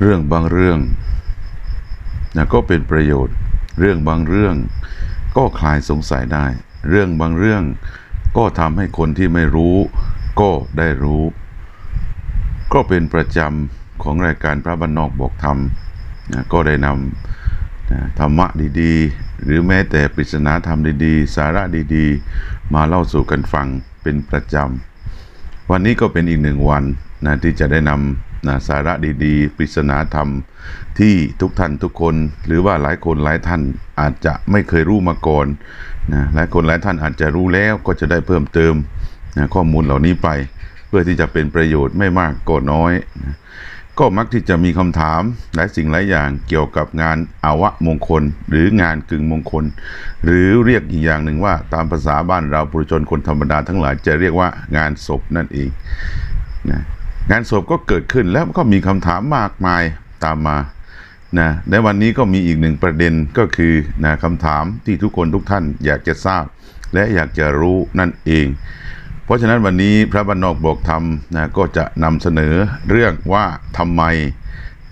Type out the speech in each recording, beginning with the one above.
เรื่องบางเรื่องนะก็เป็นประโยชน์ เรื่องบางเรื่อง ก็คลายสงสัยได้ เรื่องบางเรื่อง ก็ทำให้คนที่ไม่รู้ ก็ได้รู้ ก็เป็นประจำของรายการพระบรรนอกบอกธรรมนะก็ได้นำนะธรรมะดีๆ หรือแม้แต่ปริศนาธรรมดีๆ สาระดีๆ มาเล่าสู่กันฟังเป็นประจำ วันนี้ก็เป็นอีกหนึ่งวันนะที่จะได้นำ นะสาระดีๆปริศนาธรรมที่ทุกท่านทุกคน หรือว่าหลายคนหลายท่านอาจจะไม่เคยรู้มาก่อนนะหลายคนหลายท่านอาจจะรู้แล้วก็จะได้เพิ่มเติมนะข้อมูลเหล่านี้ไป เพื่อที่จะเป็นประโยชน์ไม่มากก็น้อยนะก็มักที่จะมีคำถามหลายสิ่งหลายอย่างเกี่ยวกับงานอาวะมงคล หรืองานกึ่งมงคล หรือเรียกอีกอย่างหนึ่งว่า ตามภาษาบ้านเราปุถุชนคนธรรมดาทั้งหลายจะเรียกว่างานศพนั่นเองนะ งานศพก็เกิดขึ้นแล้วก็มีคำถามมากมายตามมานะในวันนี้ก็มีอีกหนึ่งประเด็นก็คือนะคำถามที่ทุกคนทุกท่านอยากจะทราบ และอยากจะรู้นั่นเอง เพราะฉะนั้นวันนี้พระบรรนอกบอกธรรมนะก็จะนำเสนอเรื่องว่าทำไม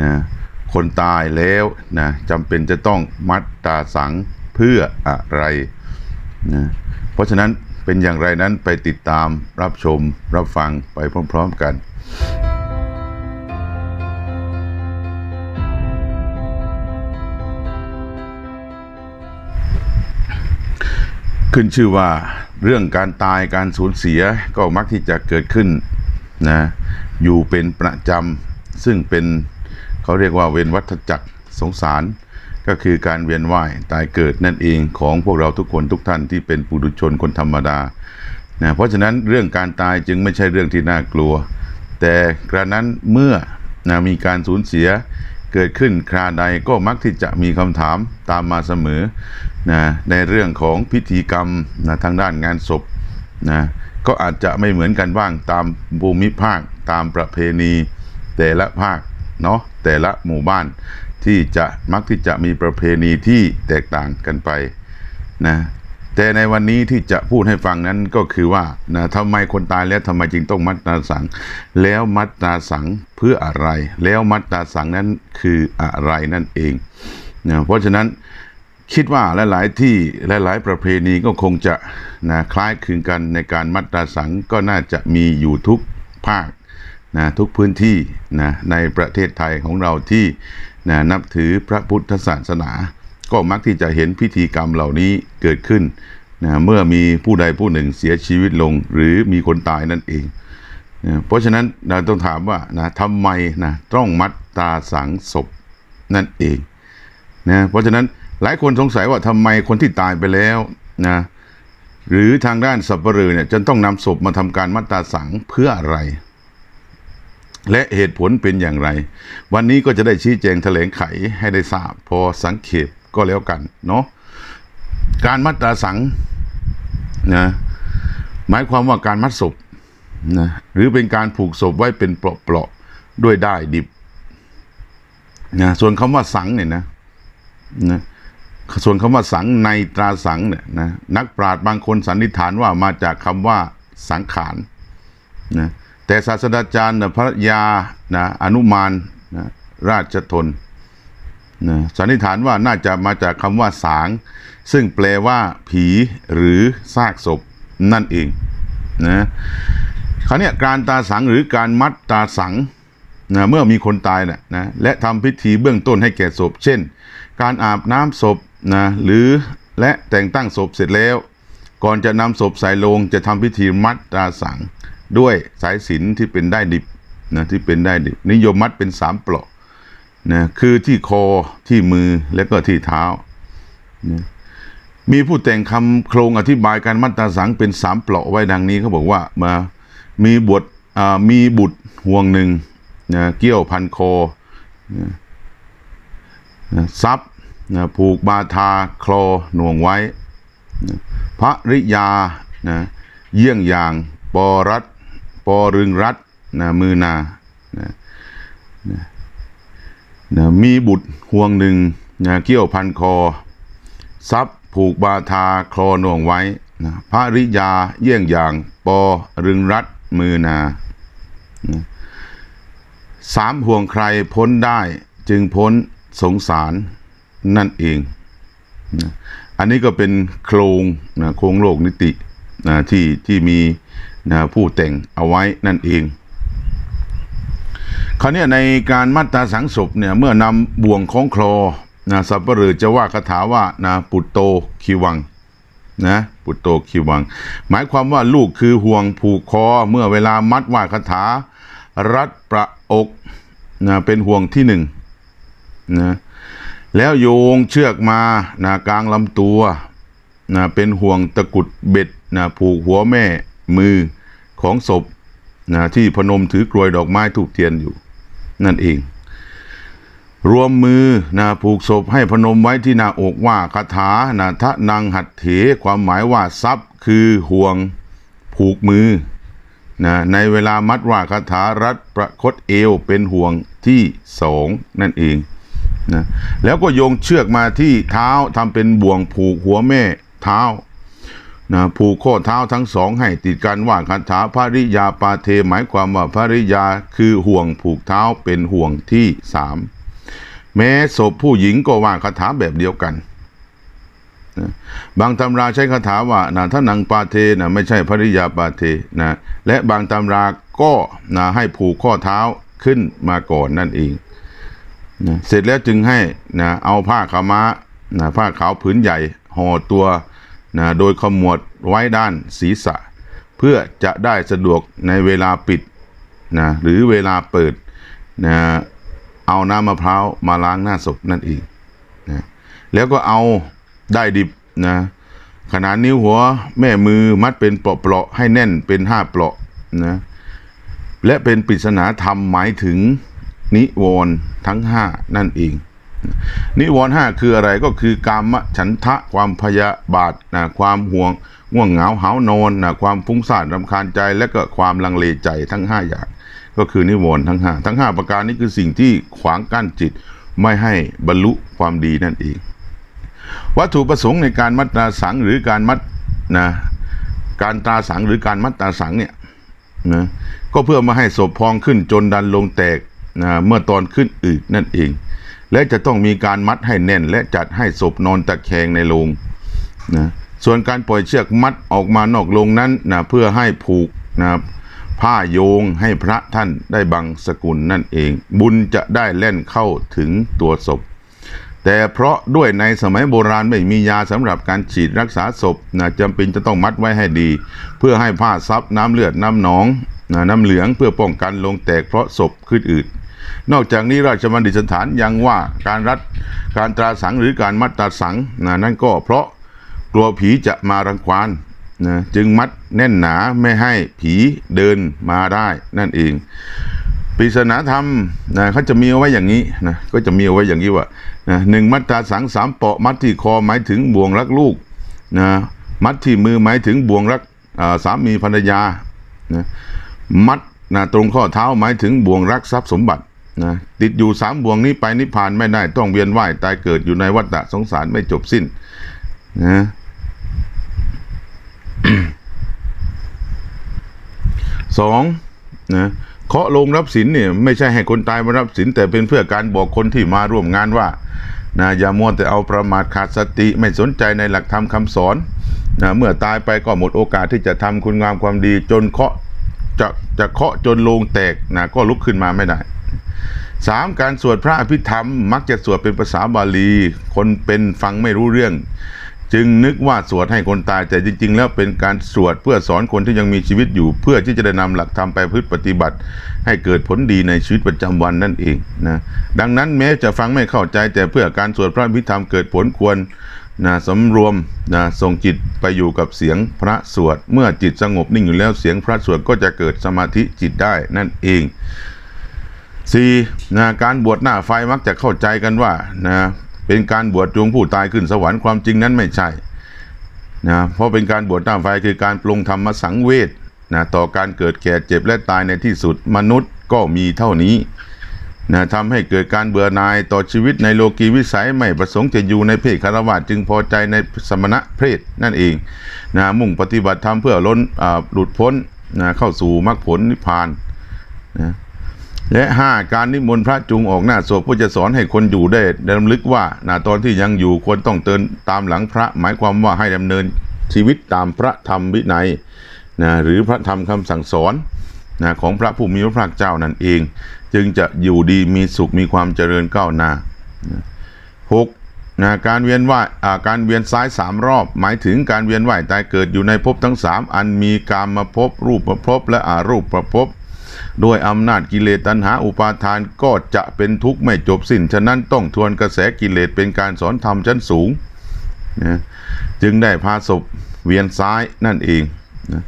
นะคนตายแล้วนะจำเป็นจะต้องมัดตาสังเพื่ออะไรนะเพราะฉะนั้นเป็นอย่างไรนั้นไปติดตามรับชมรับฟังไปพร้อม ๆ กัน ขึ้นชื่อว่าเรื่องการตายการสูญเสียก็มักที่จะเกิดขึ้นนะอยู่เป็นประจำซึ่งเป็นเขาเรียกว่าเวียนวัฏจักรสงสาร ก็คือการเวียนว่ายตายเกิดนั่นเองของพวกเราทุกคนทุกท่านที่เป็นปุถุชนคนธรรมดานะเพราะฉะนั้นเรื่องการตายจึงไม่ใช่เรื่องที่น่ากลัว แต่กระนั้นเมื่อนะมีการสูญเสียเกิดขึ้นคราใดก็มักที่จะมีคำถามตามมาเสมอนะในเรื่องของพิธีกรรมนะทางด้านงานศพนะก็อาจจะไม่เหมือนกันบ้างตามภูมิภาคตามประเพณี แต่ละภาคเนาะแต่ละหมู่บ้านที่จะมักที่จะมีประเพณีที่แตกต่างกันไปนะ แต่ในวันนี้ที่จะพูดให้ฟังนั้นก็คือว่านะทำไมคนตายแล้วทำไมจึงต้องมัดตาสัง แล้วมัดตาสังเพื่ออะไร แล้วมัดตาสังนั้นคืออะไรนั่นเองนะเพราะฉะนั้นคิดว่าหลาย ๆ ที่หลาย ๆ ประเพณีก็คงจะนะคล้ายคลึงกันในการมัดตาสังก็น่าจะมีอยู่ทุกภาคนะทุกพื้นที่นะในประเทศไทยของเราที่นะนับถือพระพุทธศาสนา ก็มักที่จะเห็นพิธีกรรมเหล่านี้เกิดขึ้นนะเมื่อมีผู้ใดผู้หนึ่งเสียชีวิตลง หรือมีคนตายนั่นเองนะเพราะฉะนั้นเราต้องถามว่านะทำไมนะต้องมัดตาสังศพนั่นเองนะเพราะฉะนั้นหลายคนสงสัยว่าทำไมคนที่ตายไปแล้วนะหรือทางด้านสับปะเรือเนี่ยจะต้องนำศพมาทำการมัดตาสังเพื่ออะไร และเหตุผลเป็นอย่างไร วันนี้ก็จะได้ชี้แจงแถลงไขให้ได้ทราบพอสังเขป ก็แล้วกันเนาะการมัดตาสังนะหมายความว่าการมัดศพนะหรือเป็นการผูกศพไว้เป็นเปราะๆด้วยได้ดิบนะส่วนคำว่าสังเนี่ยนะนะส่วนคำว่าสังในตราสังเนี่ยนะนักปราชญ์บางคนสันนิษฐานว่ามาจากคำว่าสังขารนะแต่ศาสตราจารย์พระยานะอนุมานนะราชทน นะสันนิษฐานว่าน่าจะมาจากคำว่าสาง ซึ่งแปลว่าผีหรือซากศพนั่นเองนะคราวนี้การตาสังหรือการมัดตาสังนะเมื่อมีคนตายนะนะและทำพิธีเบื้องต้นให้แก่ศพ เช่น การอาบน้ำศพนะหรือและแต่งตั้งศพเสร็จแล้ว ก่อนจะนำศพใส่โลงจะทำพิธีมัดตาสัง ด้วยสายสินที่เป็นได้ดิบนะที่เป็นได้ดิบนิยมมัดเป็นสามเปลาะ นะคือที่คอที่มือและก็ที่เท้านะมีผู้แต่งคำโครงอธิบายการมัดตาสังเป็นสามเปลาะไว้ดังนี้เขาบอกว่ามามีบทมีบุตรห่วงหนึ่งนะเกี้ยวพันคอนะนะซับนะผูกบาทาคลอหน่วงไว้นะพระริยานะเยี่ยงอย่างปอรัตปอรึงรัตนะมือนานะนะ นะมีบุตรห่วงหนึ่งนะเกี้ยวพันคอ ทรัพย์ผูกบาทาคลอหน่วงไว้นะพระริยาเยี่ยงอย่างปอรึงรัตมือนานะสามห่วงใครพ้นได้จึงพ้นสงสารนั่นเองนะอันนี้ก็เป็นโครงนะโครงโลกนิตินะที่ที่มีนะผู้แต่งเอาไว้นั่นเอง คราวเนี้ยในการมัตตาสังศพเนี่ยเมื่อนำบ่วงของคลอนะสัปเหร่อจะว่าคาถาว่านะปุตโตคีวังนะปุตโตคีวัง หมายความว่าลูกคือห่วงผูกคอเมื่อเวลามัดว่าคาถา รัดประอกนะเป็นห่วงที่หนึ่งนะแล้วโยงเชือกมานะกลางลำตัวนะเป็นห่วงตะกุดเบ็ดนะผูกหัวแม่มือของศพนะที่พนมถือกลวยดอกไม้ถูกเทียนอยู่ นั่นเอง รวมมือนะผูกศพให้พนมไว้ที่หน้าอกว่าคาถานะทะนังหัดเถ ความหมายว่าทรัพย์คือห่วงผูกมือนะในเวลามัดว่าคาถารัดประคตเอวเป็นห่วงที่สองนั่นเองนะแล้วก็โยงเชือกมาที่เท้าทำเป็นบ่วงผูกหัวแม่เท้า นะผูกข้อเท้าทั้งสองให้ติดกันว่าคาถาภริยาปาเท หมายความว่าภริยาคือห่วงผูกเท้าเป็นห่วงที่สามแม้ศพผู้หญิงก็ว่าคาถาแบบเดียวกันนะบางตำราใช้คาถาว่านะถ้านังปาเทนะไม่ใช่ภริยาปาเทนะและบางตำราก็นะให้ผูกข้อเท้าขึ้นมาก่อนนั่นเองนะเสร็จแล้วจึงให้นะเอาผ้าขาวม้านะผ้าขาวผืนใหญ่ห่อตัว นะโดยขมวดไว้ด้านศีรษะ เพื่อจะได้สะดวกในเวลาปิดนะหรือเวลาเปิดนะเอาน้ำมะพร้าวมาล้างหน้าศพนั่นเองนะแล้วก็เอาได้ดิบนะขนาดนิ้วหัวแม่มือมัดเป็นเปราะๆให้แน่นเป็นห้าเปราะนะและเป็นปริศนาธรรมหมายถึงนิวรณ์ทั้งห้านั่นเอง นิวรณ์ห้าคืออะไรก็คือกามฉันทะความพยาบาทนะความห่วงง่วงเหงาหาวนอนนะความฟุ้งซ่านรำคาญใจ และก็ความลังเลใจทั้งห้าอย่าง ก็คือนิวรณ์ทั้งห้าทั้งห้าประการนี้คือสิ่งที่ขวางกั้นจิตไม่ให้บรรลุความดีนั่นเอง วัตถุประสงค์ในการมัดตาสังหรือการมัดนะการตาสังหรือการมัดตาสังเนี่ยนะก็เพื่อมาให้ศพพองขึ้นจนดันลงแตกนะเมื่อตอนขึ้นอืดนั่นเอง และจะต้องมีการมัดให้แน่น และจัดให้ศพนอนตะแคงในโลงนะส่วนการปล่อยเชือกมัดออกมานอกโลงนั้นนะเพื่อให้ผูกนะผ้าโยงให้พระท่านได้บังสกุลนั่นเอง บุญจะได้แล่นเข้าถึงตัวศพ แต่เพราะด้วยในสมัยโบราณไม่มียาสำหรับการฉีดรักษาศพนะจำเป็นจะต้องมัดไว้ให้ดี เพื่อให้ผ้าซับน้ำเลือดน้ำหนองนะน้ำเหลืองเพื่อป้องกันลงแตกเพราะศพขึ้นอืด นอกจากนี้ราชบัณฑิตสถานยังว่าการรัดการตราสังหรือการมัดตราสังนะนั่นก็เพราะกลัวผีจะมารังควานนะจึงมัดแน่นหนาไม่ให้ผีเดินมาได้นั่นเองปริศนาธรรมนะเขาจะมีเอาไว้อย่างนี้นะก็จะมีเอาไว้อย่างนี้ว่านะหนึ่งมัดตราสังสามเปาะมัดที่คอหมายถึงบ่วงรักลูกนะมัดที่มือหมายถึงบ่วงรักสามีภรรยานะมัดนะตรงข้อเท้าหมายถึงบ่วงรักทรัพย์สมบัติ นะติดอยู่สามบ่วงนี้ไปนิพพานไม่ได้ต้องเวียนว่ายตายเกิดอยู่ในวัฏฏะสงสารไม่จบสิ้นนะสองนะเคาะลงรับสินเนี่ยไม่ใช่ให้คนตายมารับสินแต่เป็นเพื่อการบอกคนที่มาร่วมงานว่านะอย่ามัวแต่เอาประมาทขาดสติไม่สนใจในหลักธรรมคำสอนนะเมื่อตายไปก็หมดโอกาสที่จะทำคุณงามความดีจนเคาะจะจะเคาะจนโลงแตกนะก็ลุกขึ้นมาไม่ได้ สามการสวดพระอภิธรรม มักจะสวดเป็นภาษาบาลี คนเป็นฟังไม่รู้เรื่อง จึงนึกว่าสวดให้คนตาย แต่จริง ๆ แล้วเป็นการสวดเพื่อสอนคนที่ยังมีชีวิตอยู่ เพื่อที่จะได้นำหลักธรรมไปพฤติปฏิบัติ ให้เกิดผลดีในชีวิตประจำวันนั่นเองนะดังนั้นแม้จะฟังไม่เข้าใจ แต่เพื่อการสวดพระพิธรรมเกิดผลควรนะสำรวมนะส่งจิตไปอยู่กับเสียงพระสวด เมื่อจิตสงบนิ่งอยู่แล้วเสียงพระสวดก็จะเกิดสมาธิจิตได้นั่นเองสี่ นะการบวชหน้าไฟมักจะเข้าใจกันว่านะเป็นการบวชจวงผู้ตายขึ้นสวรรค์ความจริงนั้นไม่ใช่นะเพราะเป็นการบวชหน้าไฟคือการปรงธรรมสังเวชนะต่อการเกิดแก่เจ็บและตายในที่สุดมนุษย์ก็มีเท่านี้นะทำให้เกิดการเบื่อหน่ายต่อชีวิตในโลกีวิสัยไม่ประสงค์จะอยู่ในเพศคารวะจึงพอใจในสมณะเพศนั่นเองนะมุ่งปฏิบัติธรรมเพื่อล้นหลุดพ้นนะเข้าสู่มรรคผลนิพพานนะ และห้าการนิมนต์พระจุงออกหน้าศพก็จะสอนให้คนอยู่ได้ดำลึกว่านะตอนที่ยังอยู่ควรต้องเตินตามหลังพระ หมายความว่าให้ดำเนินชีวิตตามพระธรรมวินัยนะหรือพระธรรมคำสั่งสอนนะของพระผู้มีพระภาคเจ้านั่นเอง จึงจะอยู่ดีมีสุขมีความเจริญก้าวหน้าหกนะการเวียนว่ายอ่าการเวียนซ้ายสามรอบ หมายถึงการเวียนว่ายตายเกิดอยู่ในภพทั้งสามอันมีกามมาภพรูปประภพและอารูปประภพ โดยอำนาจกิเลสตัณหาอุปาทานก็จะเป็นทุกข์ไม่จบสิ้น ฉะนั้นต้องทวนกระแสกิเลสเป็นการสอนธรรมชั้นสูงนะจึงได้พาศพเวียนซ้ายนั่นเองนะ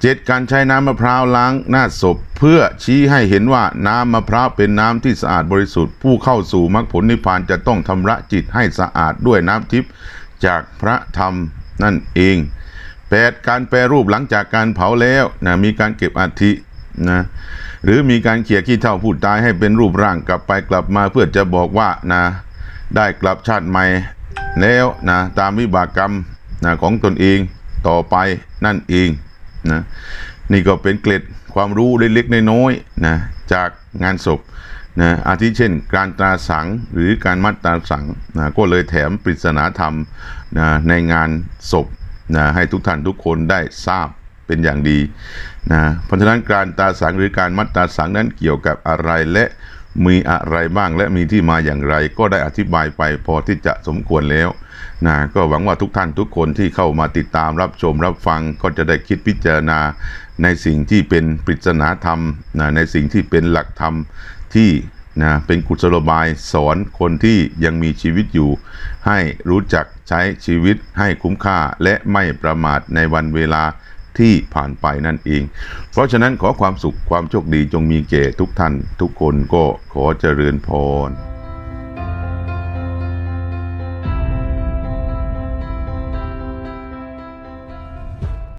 เจ็ดการใช้น้ำมะพร้าวล้างหน้าศพ เพื่อชี้ให้เห็นว่าน้ำมะพร้าวเป็นน้ำที่สะอาดบริสุทธิ์ ผู้เข้าสู่มรรคผลนิพพานจะต้องทำระจิตให้สะอาดด้วยน้ำทิพย์จากพระธรรมนั่นเองแปดการแปรรูปหลังจากการเผาแล้วนะมีการเก็บอัฐิ นะหรือมีการเขี่ยขี้เท่าผู้ตายให้เป็นรูปร่างกลับไปกลับมาเพื่อจะบอกว่านะได้กลับชาติใหม่แล้วนะตามวิบากกรรมนะของตนเองต่อไปนั่นเองนะนี่ก็เป็นเกล็ดความรู้เล็กๆน้อยๆนะจากงานศพนะอาทิเช่น การตราสังหรือการมัดตราสังนะก็เลยแถมปริศนาธรรมนะในงานศพนะให้ทุกท่านทุกคนได้ทราบ เป็นอย่างดีนะเพราะฉะนั้นการตาสังหรือการมัดตาสังนั้นเกี่ยวกับอะไรและมีอะไรบ้างและมีที่มาอย่างไร ก็ได้อธิบายไปพอที่จะสมควรแล้วนะก็หวังว่าทุกท่านทุกคนที่เข้ามาติดตามรับชมรับฟังก็จะได้คิดพิจารณาในสิ่งที่เป็นปริศนาธรรมนะในสิ่งที่เป็นหลักธรรมที่นะเป็นกุศโลบายสอนคนที่ยังมีชีวิตอยู่ ให้รู้จักใช้ชีวิตให้คุ้มค่าและไม่ประมาทในวันเวลา ที่ผ่านไปนั่นเอง เพราะฉะนั้นขอความสุขความโชคดีจงมีแก่ทุกท่านทุกคนก็ขอเจริญพร